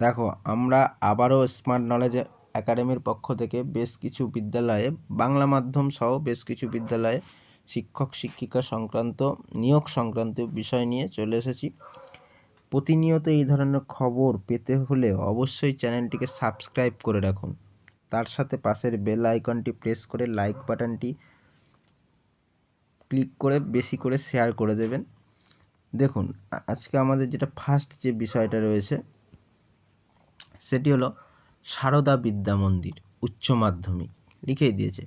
দেখো, আমরা আবারও স্মার্ট নলেজ একাডেমির পক্ষ থেকে বেশ কিছু বিদ্যালয়ে, বাংলা মাধ্যম সহ বেশ কিছু বিদ্যালয়ে শিক্ষক, শিক্ষিকা সংক্রান্ত, নিয়োগ সংক্রান্ত বিষয় নিয়ে চলে এসেছি। প্রতিনিয়ত এই ধরনের খবর পেতে হলে অবশ্যই চ্যানেলটিকে সাবস্ক্রাইব করে রাখুন। তার সাথে পাশের বেল আইকনটি প্রেস করে লাইক বাটনটি ক্লিক করে বেশি করে শেয়ার করে দেবেন। দেখুন আজকে আমাদের যেটা ফার্স্ট যে বিষয়টা রয়েছে সেটি হলো সারদা বিদ্যা মন্দির, উচ্চ মাধ্যমিক। লিখেই দিয়েছে,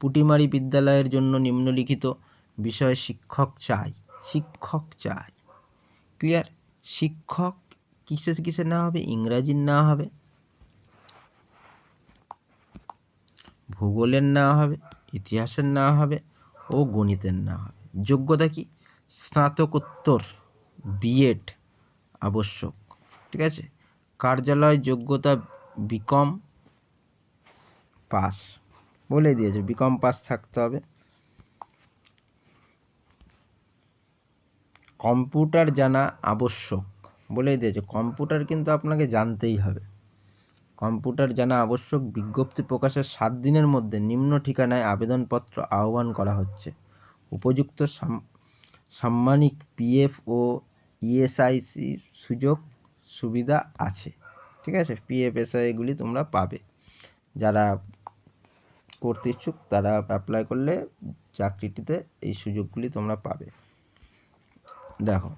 পুটিমারি বিদ্যালয়ের জন্য নিম্নলিখিত বিষয়ে শিক্ষক চাই শিক্ষক চাই। ক্লিয়ার? শিক্ষক কিসে কিসে না হবে? ইংরাজির না হবে। ভূগোলের না হবে, ইতিহাসের না হবে ও গণিতের না হবে। যোগ্যতা কি? স্নাতকোত্তর বিএড আবশ্যক। ঠিক আছে? কার্যালয় যোগ্যতা বিকম পাস। বলে দিয়েছে, বিকম পাস থাকতে হবে। কম্পিউটার জানা আবশ্যক, বলেই দিয়েছে। কম্পিউটার কিন্তু আপনাকে জানতেই হবে। কম্পিউটার জানা আবশ্যক, বিজ্ঞপ্তি প্রকাশের সাত দিনের মধ্যে নিম্ন ঠিকানায় আবেদনপত্র আহ্বান করা হচ্ছে। উপযুক্ত সাম্মানিক পিএফ ও ইএসআইসি সুযোগ সুবিধা আছে, ঠিক আছে? পিএফ এসআইগুলি তোমরা পাবে। যারা করতে ইচ্ছুক, তারা অ্যাপ্লাই করলে চাকরিটিতে এই সুযোগগুলি তোমরা পাবে। দেখো।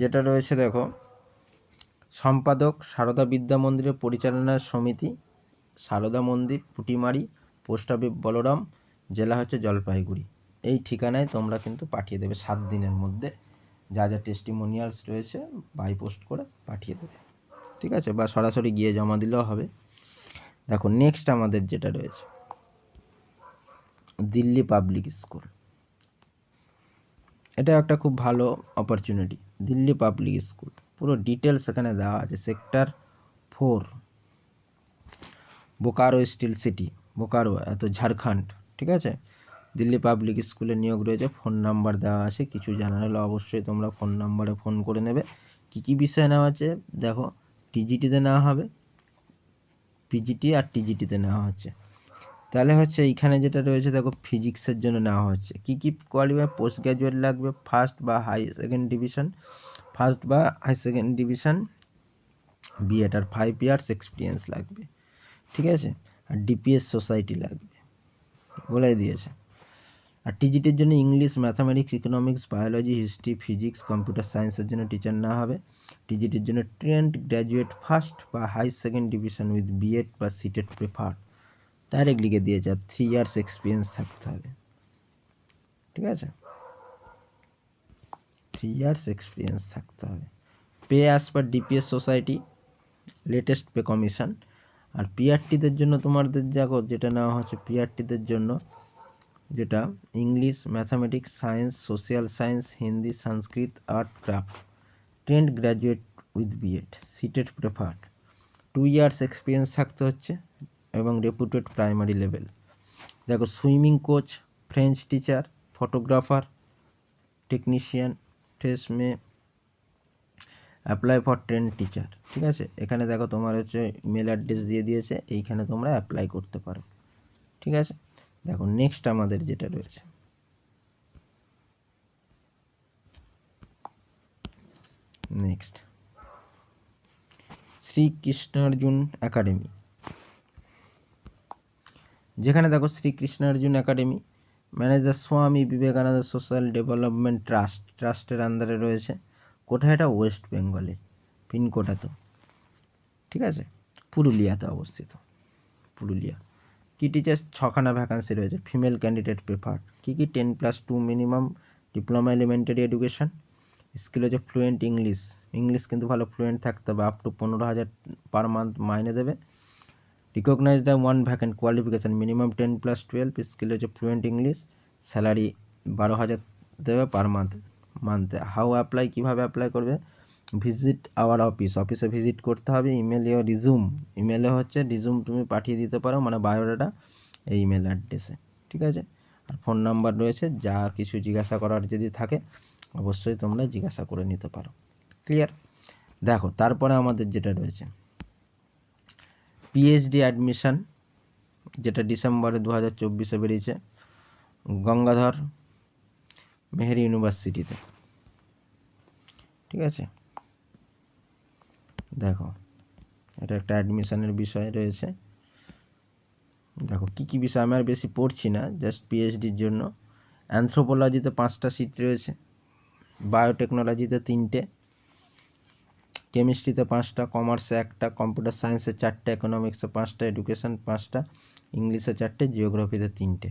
যেটা রয়েছে দেখো, সম্পাদক সারদা বিদ্যা মন্দিরের পরিচালনা সমিতি, সারদা মন্দির, পুটিমারি, পোস্ট অফিস, বলরাম, জেলা হচ্ছে জলপাইগুড়ি। এই ঠিকানায় তোমরা কিন্তু পাঠিয়ে দেবে সাত দিনের মধ্যে। যা যা টেস্টিমোনিয়ালস রয়েছে বাই পোস্ট করে পাঠিয়ে দেবে। ঠিক আছে? বা সরাসরি গিয়ে জমা দিলেও হবে। দেখো নেক্সট আমাদের যেটা রয়েছে, দিল্লি পাবলিক স্কুল এটা একটা খুব ভালো অপরচুনিটি দিল্লি পাবলিক স্কুল পুরো ডিটেলস এখানে দেওয়া আছে। Sector four Bokaro steel city Bokaro, এত ঝাড়খণ্ড। ঠিক আছে? দিল্লি পাবলিক স্কুলে নিয়োগ রয়েছে, ফোন নাম্বার দেওয়া আছে, কিছু জানা হলে অবশ্যই তোমরা ফোন নাম্বারে ফোন করে নেবে। কী কী বিষয় নেওয়া আছে দেখো টিজিটিতে নেওয়া হবে পিজিটি আর টিজিটিতে নেওয়া হচ্ছে। তাহলে হচ্ছে এইখানে যেটা রয়েছে, দেখো ফিজিক্সের জন্য নেওয়া হচ্ছে। কী কী কোয়ালিফাই পোস্ট গ্র্যাজুয়েট লাগবে? ফার্স্ট বা হাই সেকেন্ড ডিভিশন ফার্স্ট বা high second division B Ed আর ফাইভ ইয়ার্স এক্সপিরিয়েন্স লাগবে। ঠিক আছে? আর ডিপিএস সোসাইটি লাগবে। বলে দিয়েছে। আর টিজিটির জন্য English mathematics economics biology history physics computer সায়েন্সের জন্য টিচার নেওয়া হবে। টিজিটির জন্য ট্রেন্ড গ্র্যাজুয়েট ফার্স্ট বা high second division with B Ed বা সিটেড প্রেফার ডাইরেক্ট লিখে দিয়েছে, আর থ্রি ইয়ার্স এক্সপিরিয়েন্স থাকতে হবে। ঠিক আছে? থ্রি ইয়ার্স এক্সপিরিয়েন্স থাকতে হবে। Pay as per DPS society latest pay commission আর পিআরটিদের জন্য তোমাদের দেখো, যেটা নেওয়া হচ্ছে পিআরটিদের জন্য যেটা English, mathematics, science, social science, Hindi, Sanskrit, art, craft. Trained graduate with B Ed CTET preferred. Two years experience থাকতে হচ্ছে এবং রেপুটেড প্রাইমারি লেভেল। দেখো, swimming coach, French teacher, photographer, technician may apply for trained teacher, ঠিক আছে? এখানে দেখো তোমার হচ্ছে মেল অ্যাড্রেস দিয়ে দিয়েছে, এইখানে তোমরা অ্যাপ্লাই করতে পারো, ঠিক আছে? দেখো নেক্সট আমাদের যেটা রয়েছে। Next Srikrishnarjun academy. যেখানে দেখো Srikrishnarjun academy manage the Swami Vivekananda social development trust, ট্রাস্টের আন্ডারে রয়েছে। কোথায়? এটা ওয়েস্ট বেঙ্গলে পিনকোড এত ঠিক আছে? পুরুলিয়াতে অবস্থিত। পুরুলিয়া। কি টিচার ছখানা ভ্যাকান্সি রয়েছে? ফিমেল ক্যান্ডিডেট প্রেফার কী কী ten plus two minimum diploma elementary education skill হচ্ছে ফ্লুয়েন্ট ইংলিশ ইংলিশ কিন্তু ভালো ফ্লুয়েন্ট থাকতে হবে আপ টু পনেরো হাজার পার মান্থ মাইনে দেবে। Recognise the one vacant qualification minimum ten plus twelve skill হচ্ছে ফ্লুয়েন্ট ইংলিশ স্যালারি বারো হাজার দেবে পার মান্থ মান্থে হাউ অ্যাপ্লাই কীভাবে অ্যাপ্লাই করবে? ভিজিট আওয়ার অফিস অফিসে ভিজিট করতে হবে ইমেল ইও রিজুম ইমেলে হচ্ছে রিজুম তুমি পাঠিয়ে দিতে পারো মানে বায়োডাটা এই ইমেল অ্যাড্রেসে ঠিক আছে? আর ফোন নাম্বার রয়েছে, যা কিছু জিজ্ঞাসা করার যদি থাকে, অবশ্যই তোমরা জিজ্ঞাসা করে নিতে পারো। ক্লিয়ার দেখো, তারপরে আমাদের যেটা রয়েছে। পিএইচডি অ্যাডমিশন যেটা ডিসেম্বরে দু হাজার চব্বিশে বেরিয়েছে, গঙ্গাধর মেহের ইউনিভার্সিটিতে ঠিক আছে? দেখো, এটা একটা অ্যাডমিশনের বিষয় রয়েছে। দেখো, কী কী বিষয় আমি আর বেশি পড়ছি না জাস্ট পিএইচডির জন্য। অ্যানথ্রোপোলজিতে পাঁচটা সিট রয়েছে বায়োটেকনোলজিতে তিনটে কেমিস্ট্রিতে পাঁচটা কমার্সে একটা কম্পিউটার সায়েন্সে চারটে ইকোনমিক্সে পাঁচটা এডুকেশন পাঁচটা ইংলিশে চারটে জিওগ্রাফিতে তিনটে।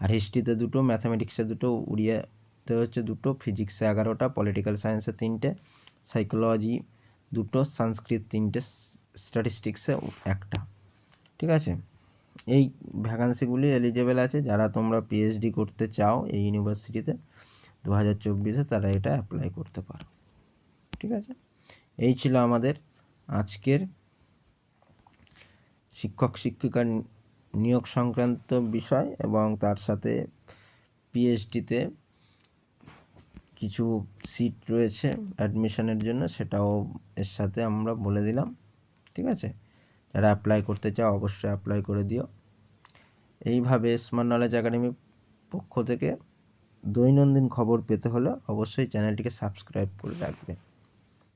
আর হিস্ট্রিতে দুটো ম্যাথামেটিক্সে দুটো, উড়িয়াতে হচ্ছে দুটো ফিজিক্সে এগারোটা পলিটিক্যাল সায়েন্সে তিনটে সাইকোলজি দুটো সংস্কৃত তিনটে স্ট্যাটিস্টিক্সে একটা। ঠিক আছে? এই ভ্যাকান্সিগুলি এলিজেবেল আছে। যারা তোমরা পিএইচডি করতে চাও এই ইউনিভার্সিটিতে দু হাজার চব্বিশে তারা এটা অ্যাপ্লাই করতে পারো। ঠিক আছে? এই ছিল আমাদের আজকের শিক্ষক শিক্ষিকার নিয়োগ সংক্রান্ত বিষয় এবং তার সাথে পিএইচডিতে কিছু সিট রয়েছে অ্যাডমিশনের জন্য, সেটাও এর সাথে আমরা বলে দিলাম, ঠিক আছে? যারা অ্যাপ্লাই করতে চাও অবশ্যই অ্যাপ্লাই করে দিও। এইভাবে স্মার্ট নলেজ একাডেমি পক্ষ থেকে দৈনন্দিন খবর পেতে হলে অবশ্যই চ্যানেলটিকে সাবস্ক্রাইব করে রাখবে।